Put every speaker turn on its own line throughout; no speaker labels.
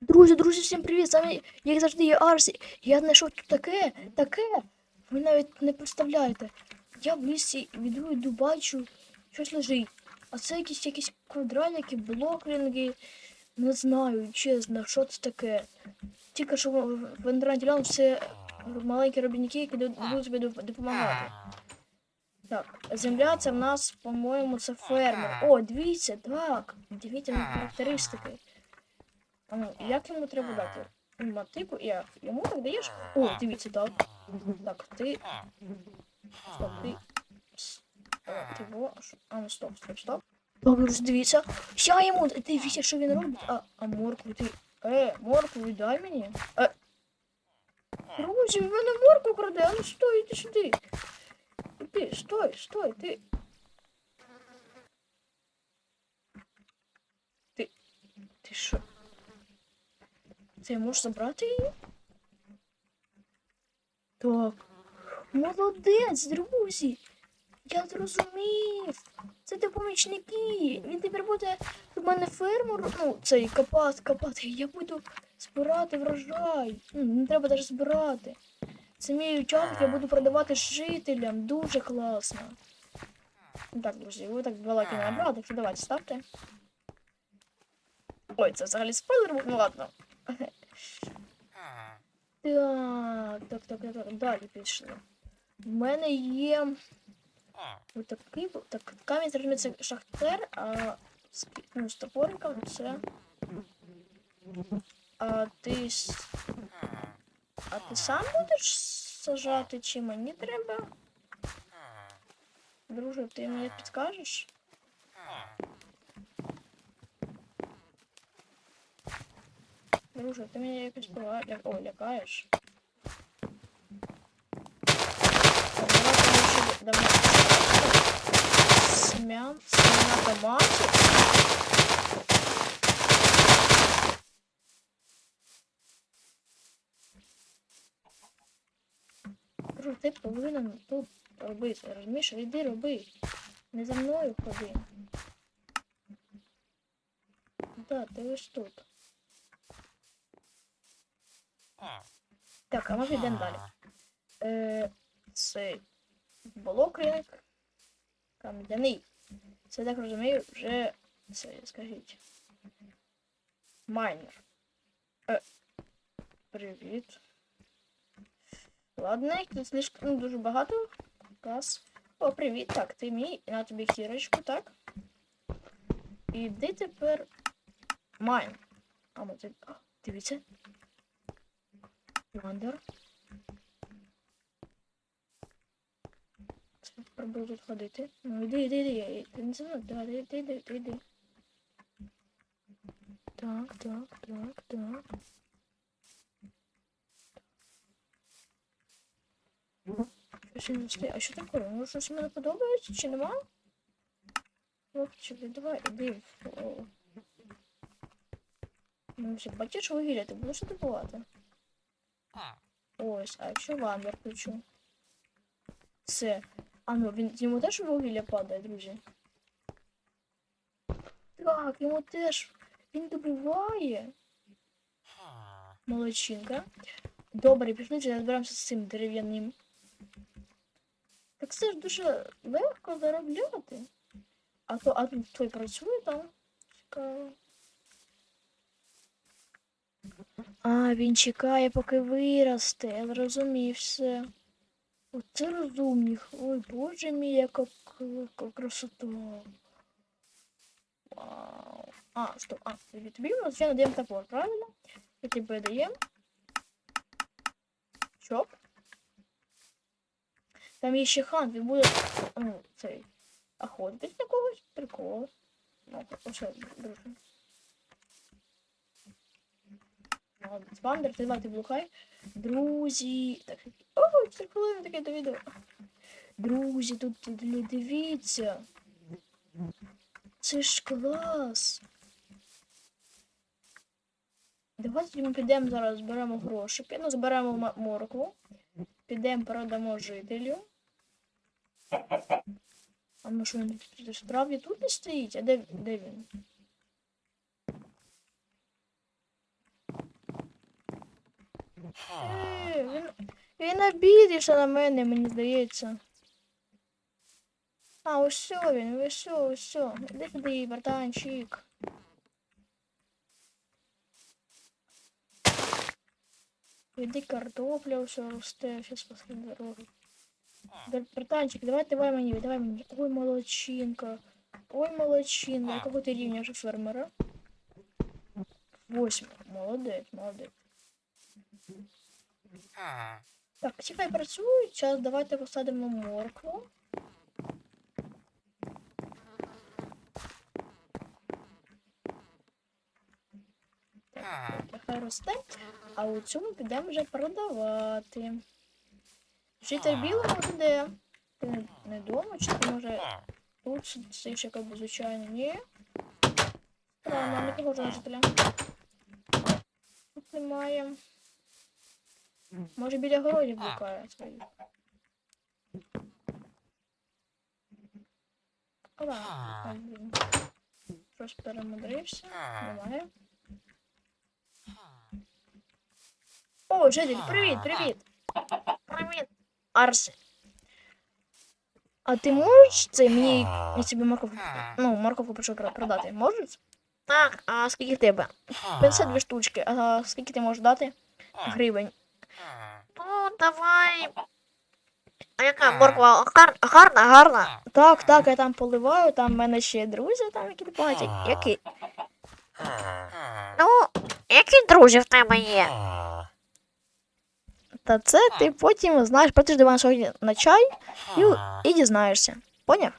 Друзі, друзі, всім привіт! З як завжди, є Арсі. Я знайшов тут таке, таке. Ви навіть не представляєте. Я в лісі іду, йду, бачу, щось лежить. А це якісь якісь квадратики, блоклінги. Не знаю, чесно, що це таке. Тільки що в інтернеті це маленькі робітники, які будуть тобі допомагати. Так, земля це в нас, по-моєму, це фермер. О, дивіться, так. Дивіться на характеристики. А ну, як йому треба дати? Мотику і як? Йому так даєш? О, дивіться, так. Так, ти. Стоп, ти. Ти во. А ну стоп, стоп, стоп. Так, друзі, дивіться. Я йому. Дивіться, що він робить. А, а моркву ти. Е, моркву віддай мені. Е. Друзі, в мене моркву краде. А ну стой, іди сюди. Ти, стой, стой, ти. Ти. Ти що? Ти можеш забрати її? Так. Молодець, друзі. Я зрозумів. Це ти помічники. Він тепер буде у мене фермер, ну, цей копати, копати. Я буду збирати врожай. Ну, не треба навіть збирати. Це мій участок, я буду продавати жителям. Дуже класно. Так, друзі, ви так не набрали, так давайте ставте. Ой, це взагалі спойлер, був, ну ладно. Так, так, так, так, так, далі пішли. У мене є отакий, так, камінь зрозуміло, це шахтер, а з, ну, з топориком це. А ти. А ти сам будеш сажати, чи мені треба? Друже, ти мені підкажеш? Друже, ти мене якось ля- О, лякаєш. Смян, смяна томатів. Друже, ти повинен тут робити, розумієш? Іди роби. Не за мною ходи. Да, ти ось тут. Так, а ми підемо далі. Е, це блокринок кам'яний. Це так розумію, вже це скажіть. Майнер. Е, привіт. Ладно, тут слишком ну, дуже багато. Клас. О, привіт. Так, ти мій. На тобі хірочку, так? Іди тепер. Майн. А ми. А, Дивіться. Вандер. Пробую тут ходити. Ну іди, іди, іди. Ти не знаю, да, іди, іди, іди, іди, іди. Так, так, так, так. А що таке? Ну щось мені подобається чи нема? Хлопчик, давай, іди. Ну, все, бачиш вугілля, ти будеш добувати? Ось, а якщо вандер включу? Все. А ну, він йому теж вугілля падає, друзі. Так, йому теж. Він добиває. Молодчинка. Добре, пішли, зараз зберемося з цим дерев'яним. Так це ж дуже легко заробляти. А то, а той працює там. Цікаво. А, він чекає, поки виросте. Я зрозумів все. Оце розумних. Ой, боже мій, яка, красота. Вау. А, стоп, а, тобі тобі ми звичайно даємо топор, правильно? Ми тебе даємо. Чоп. Там є ще хан, він буде, ну, цей, охотитись на когось. Прикол. Ну, оце, друже. Вандер, ти давай, блухай. Друзі. Так, о, 4 хвилини таке до відео. Друзі, тут лю- дивіться. Це ж клас. Давайте ми підемо зараз, зберемо грошики, ну, зберемо моркву. Підемо продамо жителю. А ну що він справді тут не стоїть? А де, де він? Е, він, він обідився на мене, мені здається. А, ось все він, ось все, ось все. Іди сюди, братанчик. Іди картопля все росте, після дороги. Бр- Братанчик, давай, давай мені, давай мені. Ой, молодчинка. Ой, молодчинка. Якого ти рівня вже фермера? Восьмий. Молодець, молодець. Так, чекай, працюють. Зараз давайте посадимо моркву. Так, нехай росте. А у цьому підемо вже продавати. Житель білого де? Ти не, не чи ти може тут як би звичайно? Ні. Странно, не похоже на жителя. Тут немає. Може біля городів блукає свої. Ай. Щось перемудрився. Немає. О, житель, привіт, привіт. Привіт. Арсе. А ти можеш це мені я собі морковку, ну, морковку прийшов продати? Можеш? Так, а скільки в тебе? 52 штучки. А скільки ти можеш дати? Гривень. Ну, давай. А яка морква гар... гарна, гарна? Так, так, я там поливаю, там в мене ще друзі там які допомагають. Які? Ну, які друзі в тебе є? Та це ти потім знаєш, прийдеш до мене сьогодні на чай і, і дізнаєшся. Поняв?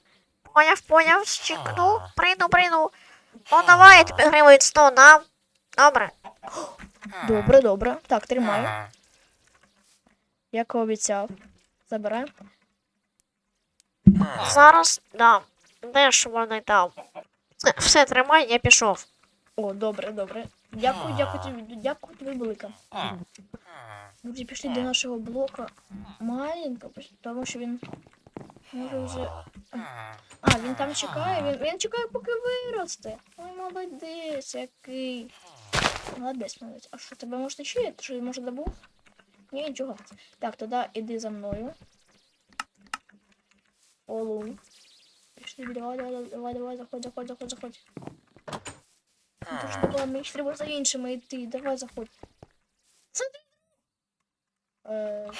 Поняв, поняв, щекну, прийду, прийду. Ну давай, я тобі гривень 100 дам. Добре. Добре, добре. Так, тримай. Як і обіцяв. Забирай. Зараз дам. Де ж вони там? Все, тримай, я пішов. О, добре, добре. Дякую, дякую тобі, дякую тобі велике. Друзі, пішли до нашого блока маленько, тому що він може вже. А, він там чекає, він, він чекає, поки виросте. Ой, молодець, який. Молодець, молодець. А що, тебе можна ще? Ти що, може забув? Ні, нічого. Так, тоді іди за мною. Олу. Пішли, давай, давай, давай, давай, заходь, заходь, заходь, заходь. Ну, то ж давай, мені треба за іншими йти. Давай, заходь. Сиди. Е,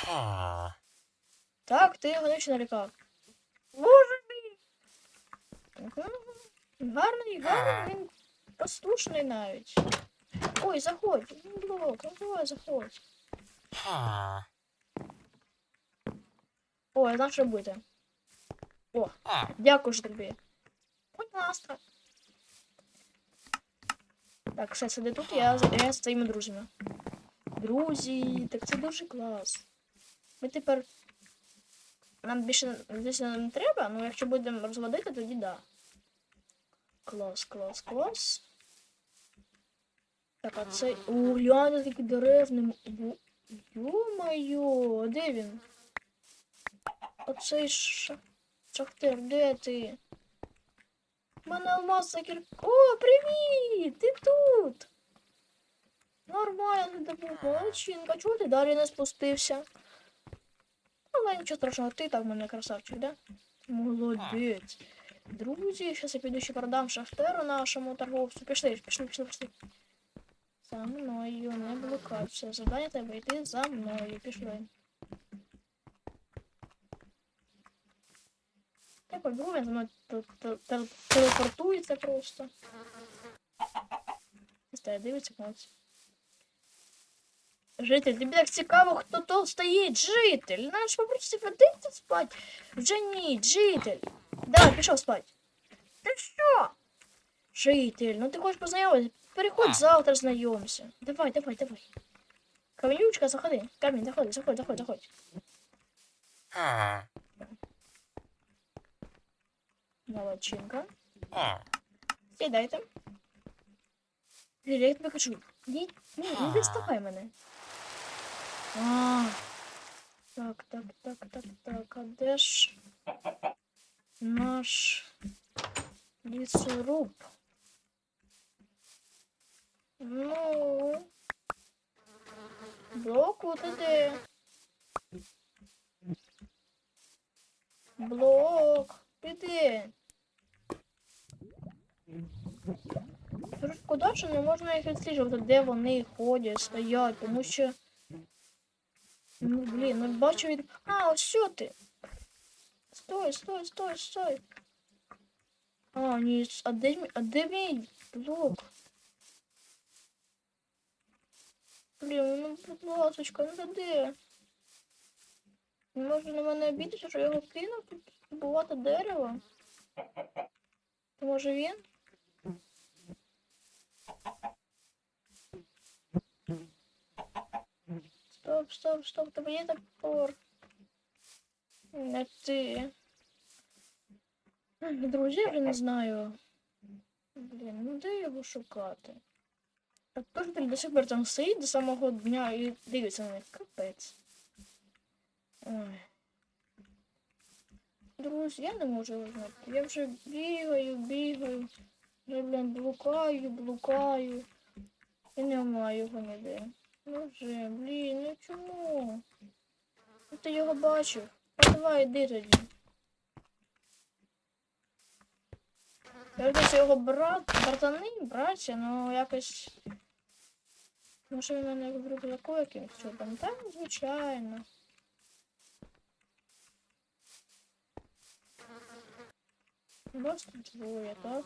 так, ти його не налякав. Боже мій! Гарний, гарний, він послушний навіть. Ой, заходь, ну, блок, ну давай, заходь. О, я знав, що буде. О, дякую ж тобі. Будь ласка. Так, все, сиди тут, я, я з твоїми друзями. Друзі, так це дуже клас. Ми тепер. Нам більше звісно не треба, але якщо будемо розводити, тоді да. Клас, клас, клас. Так, а це. О, гляньте, такий деревний. Ё-моё, де він? Оцей шахтер, де ти? У мене алмаз за. О, привіт! Ти тут! Нормально добув, молодчинка. Чого ти далі не спустився? Але нічого страшного, ти так в мене красавчик, да? Молодець. Друзі, зараз я піду ще продам шахтеру нашому торговцю. Пішли, пішли, пішли, пішли. За мною, не блукай. Все, завдання тебе йти за мною. Пішли. Я побігу, він за мною те- те- те- телепортується просто. Стає, дивиться, молодець. Житель, тобі так цікаво, хто тут стоїть. Житель, наш попросити подивитися спать. Вже ні, житель. Давай, пішов спать. Ти що? Житель, ну ти хочеш познайомитися? Переходь завтра знайомся. Давай, давай, давай. Каменючка, заходи. Камінь, заходи, заходь, заходь, заходь. Молодчинка. Сідайте. Ліля, я тобі кажу. Ні, ні, не доставай мене. А, так, так, так, так, так. А де ж наш лісоруб? Ну. Блоку, ти де? Блок, ти де? Дуже не можна їх відсліджувати, де вони ходять, стоять, тому що. Ну, блін, ну бачу від. А, ось що ти? Стой, стой, стой, стой. А, ні, а де, а де мій блок? Блін, ну будь ласочка, ну? Не може на мене обідати, що я його кинув тут бувати дерево? Може він? Стоп, стоп, стоп, тебе є топор. Не ти. Друзі, я вже не знаю. Блін, ну де його шукати? То ж до сих пор там стоїть до самого дня і дивиться на них. Капець. Ой. Друзі, я не можу його знайти. Я вже бігаю, бігаю. Вже, блін, блукаю, блукаю. І немає його ніде. Ну вже, блін, ну чому? Ну, Ти його бачив. Ну давай, йди тоді. Я його брат, братани, браття, ну якось. Може він мене вибрав таку якимось чудом? Та, звичайно. Вас тут двоє, так?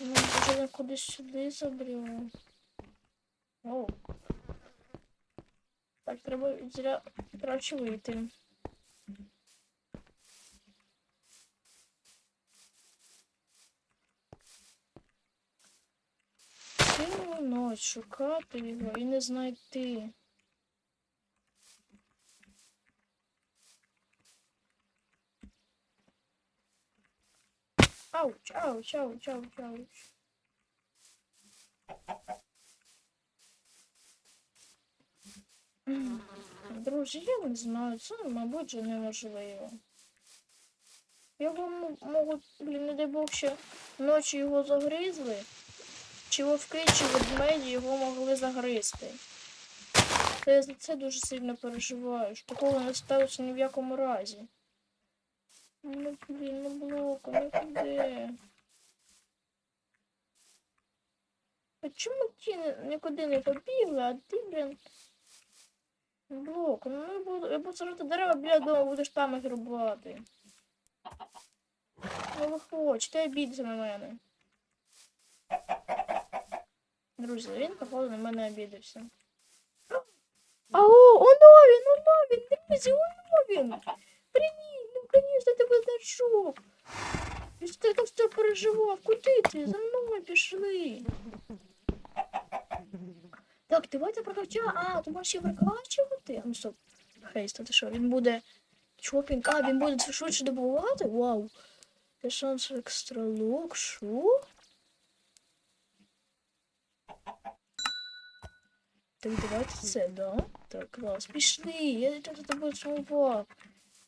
Ну, може він кудись сюди забрів. О. Так, треба зря краще вийти. Шукати його і не знайти. Ауч, ауч, ауч, ауч, ауч. Друзі, я не знаю, це, мабуть, неможливо. Його можуть, блін, не дай Бог, ще ночі його загризли. Чи вовки, чи ведмеді його могли загризти. Та я за це дуже сильно переживаю, що такого не сталося ні в якому разі. Ну, блін, ну блоку, ну куди? А чому ті нікуди не побігли, а ти, блін. Блок, ну я буду, я буду сажати дерева біля дому, будеш там їх рубати. Ну виходь, ти обідся на мене. Друзі, він, походу, на мене обідався. Ау, оно він, оно він, друзі, оно він. Привіт, ну, конечно, тебе знайшов. Я ж так все переживав. Куди ти? За мною пішли. Так, давайте прокача. А, ти можеш ще прокачувати? Ну стоп. Хейст, ти що, він буде чопінг. А, він буде швидше добувати? Вау. Шанс екстра лук, Так, давайте це, да? Так, клас. Пішли. Я так за тобою сумував.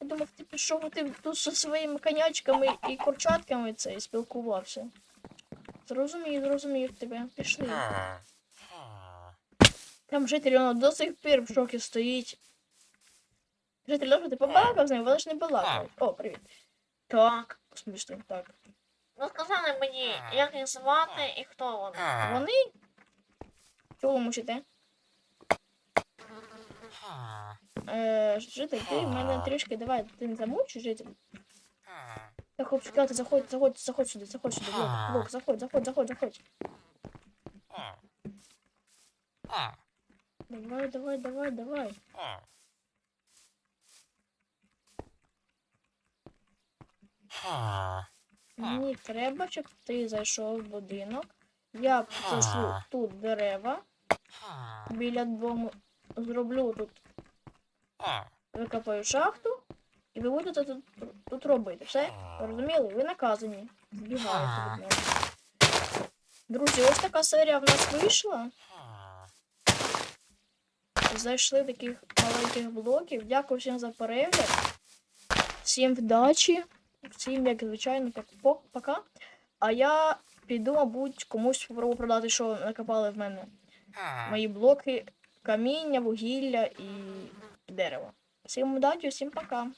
Я думав, ти пішов, ти тут зі своїми конячками і курчатками це і спілкувався. Зрозумів, зрозумів тебе. Пішли. Там житель воно до сих пір в шокі стоїть. Житель, добре, ти побалакав з ним, вони ж не балакають. О, привіт. Так, смішно, так.
Ну сказали мені, як їх звати і хто вони.
Вони? Чого ви мучите? Е, житель, ти в мене трішки, давай, ти не замучиш, житель. Так, хлопчик, давайте, заходь, заходь, заходь сюди, заходь сюди, блок, блок, заходь, заходь, заходь, заходь. Давай, давай, давай, давай. Мені треба, щоб ти зайшов в будинок. Я посаджу тут дерева біля дому. Зроблю тут, викопаю шахту, і ви будете тут, тут робити. Все? Розуміли? Ви наказані. Збігаєте від мене. Друзі, ось така серія в нас вийшла. Зайшли таких маленьких блоків. Дякую всім за перегляд. Всім вдачі. Всім, як звичайно, так пока. А я піду, мабуть, комусь спробую продати, що накопали в мене. мої блоки каміння, вугілля і дерево. Всім удачі, всім пока.